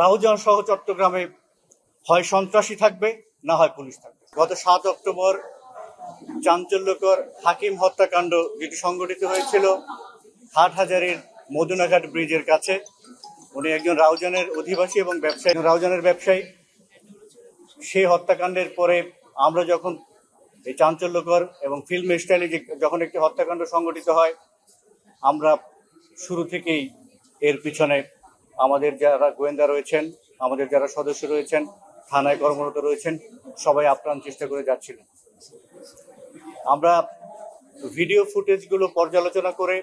রাহুজান সহ চট্টগ্রামে হয় সন্ত্রাসী থাকবে, না হয় পুলিশ থাকবে। গত সাত অক্টোবর চাঞ্চল্যকর হাকিম হত্যাকাণ্ড যেটি সংঘটিত হয়েছিল হাটহাজারির মদুনাঘাট ব্রিজের কাছে। উনি একজন রাউজানের অধিবাসী এবং ব্যবসায়ী। রাউজানের ব্যবসায়ী। সেই হত্যাকাণ্ডের পরে আমরা যখন এই চাঞ্চল্যকর এবং ফিল্ম স্টাইলে যে যখন একটি হত্যাকাণ্ড সংঘটিত হয়, আমরা শুরু থেকেই এর পিছনে আমাদের যারা গোয়েন্দা রয়েছেন, আমাদের যারা সদস্য রয়েছেন, থানায় কর্মরত রয়েছেন, সবাই আপ্রাণ চেষ্টা করে যাচ্ছিলেন। আমরা ভিডিও ফুটেজগুলো পর্যালোচনা করে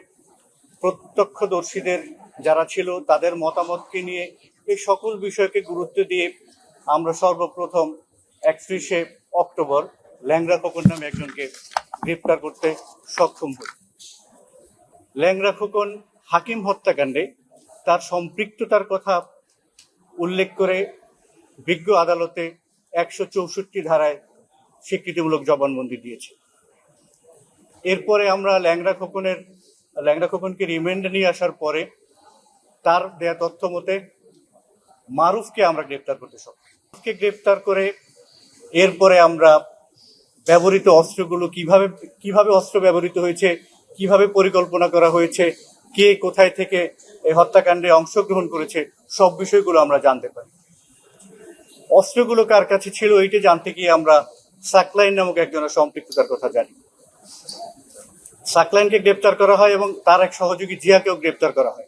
প্রত্যক্ষদর্শীদের যারা ছিল, তাদের মতামতকে নিয়ে এই সকল বিষয়কে গুরুত্ব দিয়ে আমরা সর্বপ্রথম একত্রিশে অক্টোবর ল্যাংরা খোকন নামে একজনকে গ্রেপ্তার করতে সক্ষম হই। ল্যাংরা খোকন হাকিম হত্যাকাণ্ডে তার সম্পৃক্ততার কথা উল্লেখ করে বিজ্ঞ আদালতে একশো চৌষট্টি ধারায় স্বীকৃতিমূলক জবানবন্দি দিয়েছে। এরপরে আমরা ল্যাংরা খোকনের ল্যাংরা খোকনকে রিমান্ডে নিয়ে আসার পরে তার দেয়া তথ্য মতে মারুফকে আমরা গ্রেপ্তার করতে সক্ষম। গ্রেপ্তার করে এরপরে আমরা ব্যবহৃত অস্ত্রগুলো কীভাবে কীভাবে অস্ত্র ব্যবহৃত হয়েছে, কীভাবে পরিকল্পনা করা হয়েছে কে কোথায় থেকে এই হত্যাকাণ্ডে অংশগ্রহণ করেছে, সব বিষয়গুলো আমরা জানতে পারি। অস্ত্রগুলো কার কাছে ছিল এইটা জানতে গিয়ে আমরা সাকলাইন নামক একজনের সম্পৃক্ততার কথা জানি। সাকলাইনকে গ্রেপ্তার করা হয় এবং তার এক সহযোগী জিয়াকেও গ্রেপ্তার করা হয়।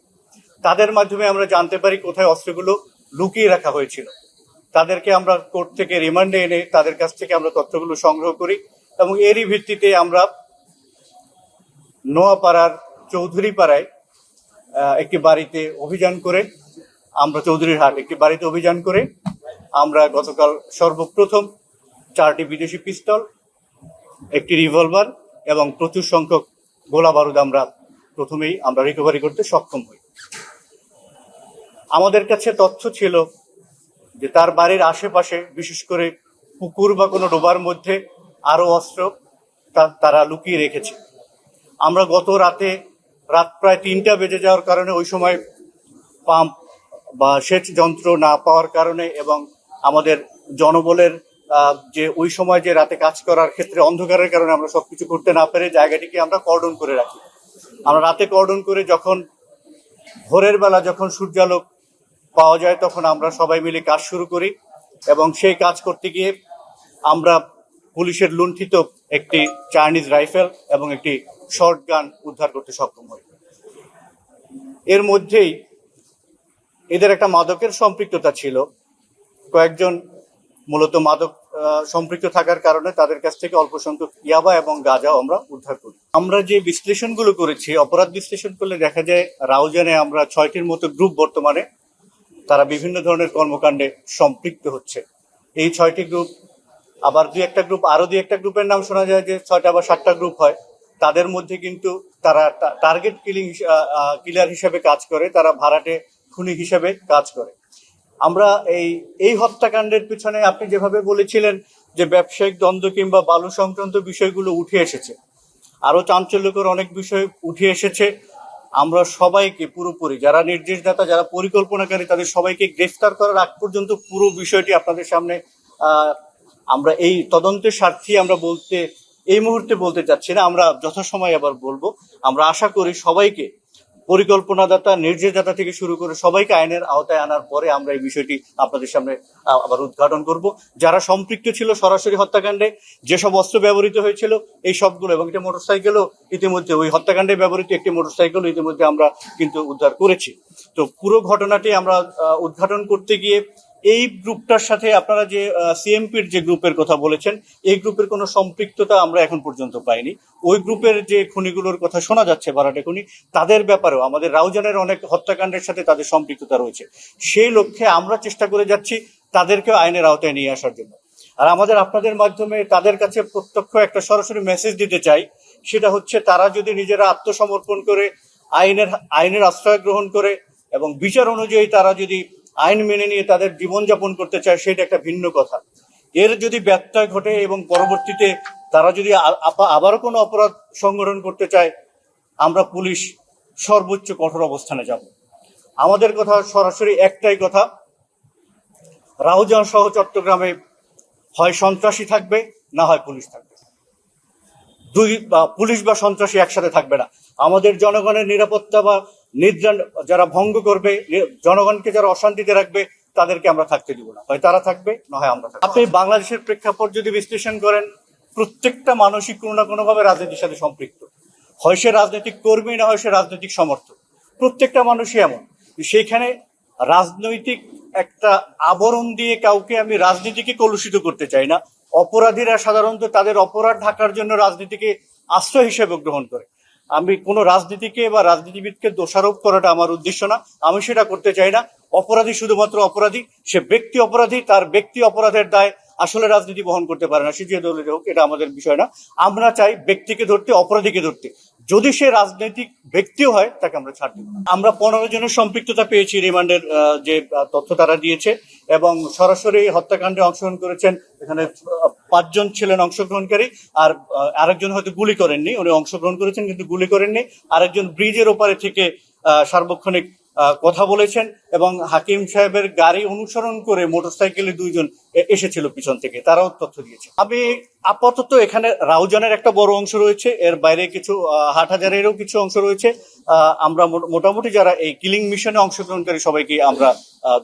তাদের মাধ্যমে আমরা জানতে পারি কোথায় অস্ত্রগুলো লুকিয়ে রাখা হয়েছিল। তাদেরকে আমরা কোর্ট থেকে রিমান্ডে এনে তাদের কাছ থেকে আমরা তথ্যগুলো সংগ্রহ করি এবং এরই ভিত্তিতে আমরা নোয়াপাড়ার চৌধুরী পাড়ায় একটি বাড়িতে অভিযান করে, আমরা চৌধুরীর হাট একটি বাড়িতে অভিযান করে, আমরা গতকাল সর্বপ্রথম চারটি বিদেশি পিস্তল, একটি রিভলভার এবং প্রচুর সংখ্যক গোলা বারুদ আমরা প্রথমেই আমরা রিকভারি করতে সক্ষম হই। আমাদের কাছে তথ্য ছিল যে তার বাড়ির আশেপাশে, বিশেষ করে পুকুর বা কোনো ডোবার মধ্যে আরও অস্ত্র তারা লুকিয়ে রেখেছে। আমরা গত রাতে রাত প্রায় তিনটা বেজে যাওয়ার কারণে ওই সময় পাম্প বা সেচ যন্ত্র না পাওয়ার কারণে এবং আমাদের জনবলের যে ওই সময় যে রাতে কাজ করার ক্ষেত্রে অন্ধকারের কারণে আমরা সবকিছু করতে না পেরে জায়গাটিকে আমরা কর্ডন করে রাখি। আমরা রাতে কর্ডন করে যখন ভোরের বেলা যখন সূর্যালোক পাওয়া যায় তখন আমরা সবাই মিলে কাজ শুরু করি এবং সেই কাজ করতে গিয়ে আমরা পুলিশের লুণ্ঠিত একটি চাইনিজ রাইফেল এবং একটি শর্ট গান উদ্ধার করতে সক্ষম হই। এর মধ্যেই এদের একটা মাদকের সম্পৃক্ততা ছিল। কয়েকজন মূলত মাদক সম্পৃক্ত থাকার কারণে তাদের কাছ থেকে অল্প সংখ্যক ইয়াবা এবং গাঁজাও আমরা উদ্ধার করি। আমরা যে বিশ্লেষণগুলো করেছি, অপরাধ বিশ্লেষণ করলে দেখা যায় রাউজানে আমরা ছয়টির মতো গ্রুপ বর্তমানে তারা বিভিন্ন ধরনের কর্মকাণ্ডে সম্পৃক্ত হচ্ছে। এই ছয়টি গ্রুপ, আবার দুই একটা গ্রুপ আরও দুই একটা গ্রুপের নাম শোনা যায় যে ছয়টা বা সাতটা গ্রুপ হয়। তাদের মধ্যে কিন্তু তারা টার্গেট কিলিং কিলার হিসেবে কাজ করে, তারা ভাড়াটে খুনি হিসেবে কাজ করে। আমরা এই এই হত্যাকাণ্ডের পিছনে আপনি যেভাবে বলেছিলেন যে ব্যবসায়িক দ্বন্দ্ব কিংবা বালু সংক্রান্ত বিষয়গুলো উঠে এসেছে, আরও চাঞ্চল্যকর অনেক বিষয় উঠে এসেছে, আমরা সবাইকে পুরোপুরি, যারা নির্দেশদাতা, যারা পরিকল্পনাকারী, তাদের সবাইকে গ্রেফতার করার আগ পর্যন্ত পুরো বিষয়টি আপনাদের সামনে আমরা এই তদন্তের স্বার্থে আমরা বলতে এই মুহূর্তে বলতে চাচ্ছি না, আমরা যথাসময় আবার বলব, আমরা আশা করি সবাইকে পরিকল্পনাদাতা, নির্দেশদাতা থেকে শুরু করে সবাইকে আইনের আওতায় আনার পরে আমরা এই বিষয়টি আপনাদের সামনে আবার উদ্ঘাটন করব। যারা সম্পৃক্ত ছিল সরাসরি হত্যাকাণ্ডে যেসব অস্ত্র ব্যবহৃত হয়েছিল, এই সবগুলো এবং একটা মোটরসাইকেলও ইতিমধ্যে, ওই হত্যাকাণ্ডে ব্যবহৃত একটি মোটরসাইকেল ইতিমধ্যে আমরা কিন্তু উদ্ধার করেছি। তো পুরো ঘটনাটি আমরা উদ্ঘাটন করতে গিয়ে এই গ্রুপটার সাথে আপনারা যে সিএমপির যে গ্রুপের কথা বলেছেন, এই গ্রুপের কোনো সম্পৃক্ততা আমরা এখন পর্যন্ত পাইনি। ওই গ্রুপের যে খুনিগুলোর কথা শোনা যাচ্ছে বারাটে খুনি, তাদের ব্যাপারেও আমাদের রাউজানের অনেক হত্যাকাণ্ডের সাথে তাদের সম্পৃক্ততা রয়েছে। সেই লক্ষ্যে আমরা চেষ্টা করে যাচ্ছি তাদেরকেও আইনের আওতায় নিয়ে আসার জন্য। আর আমাদের আপনাদের মাধ্যমে তাদের কাছে প্রত্যক্ষ একটা সরাসরি মেসেজ দিতে চাই, সেটা হচ্ছে তারা যদি নিজেরা আত্মসমর্পণ করে, আইনের আইনের আশ্রয় গ্রহণ করে এবং বিচার অনুযায়ী তারা যদি আইন মেনে নিয়ে তাদের জীবনযাপন করতে চায়, সেটা একটা ভিন্ন কথা। এর যদি ব্যত্যয় ঘটে এবং পরবর্তীতে তারা যদি আবারও কোনো অপরাধ সংগঠন করতে চায়, আমরা পুলিশ সর্বোচ্চ কঠোর অবস্থানে যাব। আমাদের কথা সরাসরি একটাই কথা, রাউজান সহ চট্টগ্রামে হয় সন্ত্রাসী থাকবে, না হয় পুলিশ থাকবে। দুই পুলিশ বা সন্ত্রাসী একসাথে থাকবে না। আমাদের জনগণের নিরাপত্তা বা নিদ্রা যারা ভঙ্গ করবে জনগণকে যারা অশান্তিতে রাখবে, তাদেরকে আমরা থাকতে দিব না। হয় তারা থাকবে, না হয় আমরা আপনি বাংলাদেশের প্রেক্ষাপট যদি বিশ্লেষণ করেন, প্রত্যেকটা মানুষই কোনো না কোনোভাবে রাজনীতির সাথে সম্পৃক্ত। হয় সে রাজনৈতিক কর্মী, না হয় সে রাজনৈতিক সমর্থক। প্রত্যেকটা মানুষই এমন। সেইখানে রাজনৈতিক একটা আবরণ দিয়ে কাউকে আমি রাজনীতিকে কলুষিত করতে চাই না। অপরাধীরা সাধারণত তাদের অপরাধ ঢাকার জন্য রাজনীতিকে আশ্রয় হিসেবে গ্রহণ করে। আমি কোনো রাজনীতিকে বা রাজনীতিবিদকে দোষারোপ করাটা আমার উদ্দেশ্য না। আমি সেটা করতে চাই না। অপরাধী শুধুমাত্র অপরাধী, সে ব্যক্তি অপরাধী, তার ব্যক্তি অপরাধের দায় আসলে রাজনীতি বহন করতে পারে না সে যে দলের হোক, এটা আমাদের বিষয় না। আমরা চাই ব্যক্তিকে ধরতে, অপরাধীকে ধরতে। যদি সে রাজনৈতিক ব্যক্তিও হয়, তাকে আমরা ছাড় দিব। আমরা পনেরো জনের সম্পৃক্ততা পেয়েছি রিমান্ডের যে তথ্য তারা দিয়েছে। এবং সরাসরি হত্যাকাণ্ডে অংশগ্রহণ করেছেন এখানে পাঁচজন ছিলেন অংশগ্রহণকারী আর আরেকজন হয়তো গুলি করেননি, উনি অংশগ্রহণ করেছেন কিন্তু গুলি করেননি। আরেকজন ব্রিজের ওপারে থেকে সার্বক্ষণিক কথা বলেছেন এবং হাকিম সাহেবের গাড়ি অনুসরণ করে মোটরসাইকেলে দুইজন এসেছিল পিছন থেকে, তারাও তথ্য দিয়েছে। আমি আপাতত এখানে রাউজানের একটা বড় অংশ রয়েছে, এর বাইরে কিছু হাটহাজারেরও কিছু অংশ রয়েছে। আমরা মোটামুটি যারা এই কিলিং মিশনে অংশগ্রহণকারী সবাইকে আমরা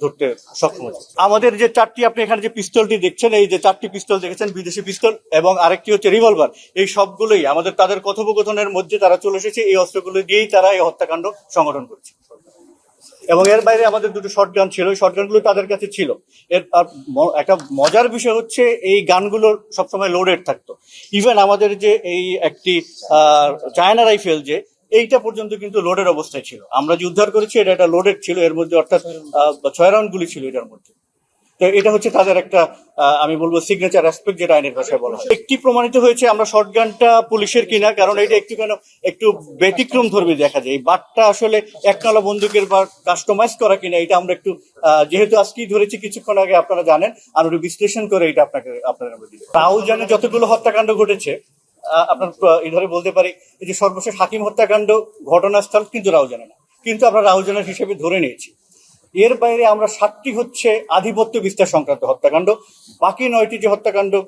ধরতে সক্ষম হয়েছি। আমাদের যে চারটি, আপনি এখানে যে পিস্তলটি দেখছেন, এই যে চারটি পিস্তল দেখেছেন, বিদেশি পিস্তল এবং আরেকটি হচ্ছে রিভলভার, এই সবগুলোই আমাদের তাদের কথোপকথনের মধ্যে তারা চলে এসেছে, এই অস্ত্রগুলো দিয়েই তারা এই হত্যাকাণ্ড সংগঠন করছে। এবং এর বাইরে আমাদের দুটো শর্ট গান ছিল ওই শর্ট গানগুলো তাদের কাছে ছিল। এর একটা মজার বিষয় হচ্ছে, এই গানগুলো সবসময় লোডেড থাকতো। ইভেন আমাদের যে এই একটি চায়না রাইফেল যে এইটা পর্যন্ত কিন্তু লোডের অবস্থায় ছিল। আমরা যে উদ্ধার করেছি এটা একটা লোডেড ছিল এর মধ্যে অর্থাৎ ছয় রাউন্ড গুলি ছিল এটার মধ্যে। তো এটা হচ্ছে তাদের একটা আমি বলব সিগনেচার অ্যাসপেক্ট যেটা আইনের ভাষায় বলা হয়। একটি প্রমাণিত হয়েছে আমরা শর্টগানটা পুলিশের কিনা কারণ এটা একটু কেন একটু ব্যতিক্রম ধর্মী দেখা যায়। এই বাটটা আসলে একনালা বন্দুকের বা কাস্টমাইজ করা কিনা এটা আমরা একটু যেহেতু আজকেই ধরেছি কিছুক্ষণ আগে আপনারা জানেন আর একটু বিশ্লেষণ করে এটা আপনাকে আপনারা আমরা দিই। রাউজানে যতগুলো হত্যাকাণ্ড ঘটেছে আপনার আহ, এই ধরে বলতে পারি এই যে সর্বশেষ হাকিম হত্যাকাণ্ড ঘটনাস্থল কিন্তু রাউজানে না। কিন্তু আমরা রাউজানের হিসেবে ধরে নিয়েছি। এর বাইরে আমরা সাতটি হচ্ছে আধিপত্য বিস্তার সংক্রান্ত হত্যাকাণ্ড বাকি নয়টি যে হত্যাকাণ্ড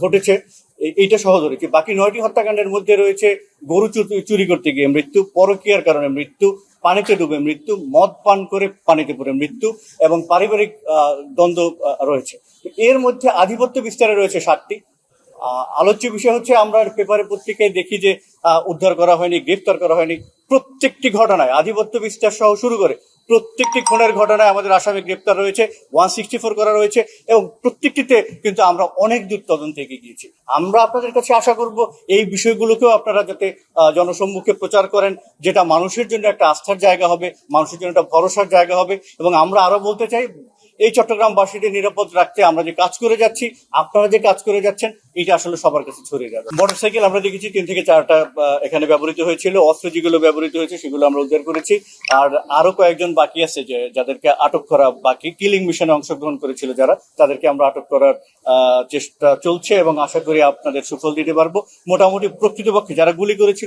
ঘটেছে এইটা সহ ধরেছি বাকি নয়টি হত্যাকাণ্ডের মধ্যে রয়েছে গরু চুরি- করতে গিয়ে মৃত্যু পরকীয়ার কারণে মৃত্যু পানিতে ডুবে মৃত্যু মদ পান করে পানিতে পড়ে মৃত্যু এবং পারিবারিক দ্বন্দ্ব রয়েছে। এর মধ্যে আধিপত্য বিস্তারে রয়েছে সাতটি। আলোচ্য বিষয় হচ্ছে আমরা পেপারে পত্রিকায় দেখি যে উদ্ধার করা হয়নি গ্রেফতার করা হয়নি, প্রত্যেকটি ঘটনায়, আধিপত্য বিস্তার সহ শুরু করে প্রত্যেকটি খুনের ঘটনায় আমাদের আসামে গ্রেপ্তার রয়েছে, ওয়ান সিক্সটি ফোর করা রয়েছে এবং প্রত্যেকটিতে কিন্তু আমরা অনেক দূর তদন্ত গিয়েছি। আমরা আপনাদের কাছে আশা করব এই বিষয়গুলোকেও আপনারা যাতে জনসম্মুখে প্রচার করেন, যেটা মানুষের জন্য একটা আস্থার জায়গা হবে, মানুষের জন্য একটা ভরসার জায়গা হবে এবং আমরা আরও বলতে চাই এই চট্টগ্রামবাসীদের নিরাপদ রাখতে আমরা যে কাজ করে যাচ্ছি, আপনারা যে কাজ করে যাচ্ছেন, এটা আসলে সবার কাছে ছড়িয়ে যাবে। মোটরসাইকেল আমরা দেখেছি, তিন থেকে চারটা এখানে ব্যবহৃত হয়েছিল অস্ত্র যেগুলো ব্যবহৃত হয়েছে, সেগুলো আমরা উদ্ধার করেছি। আর আরও কয়েকজন বাকি আছে যে, যাদেরকে আটক করা বাকি, কিলিং মিশনে অংশগ্রহণ করেছিল যারা, তাদেরকে আমরা আটক করার চেষ্টা চলছে এবং আশা করি আপনাদের সুফল দিতে পারব। মোটামুটি প্রকৃতপক্ষে যারা গুলি করেছিল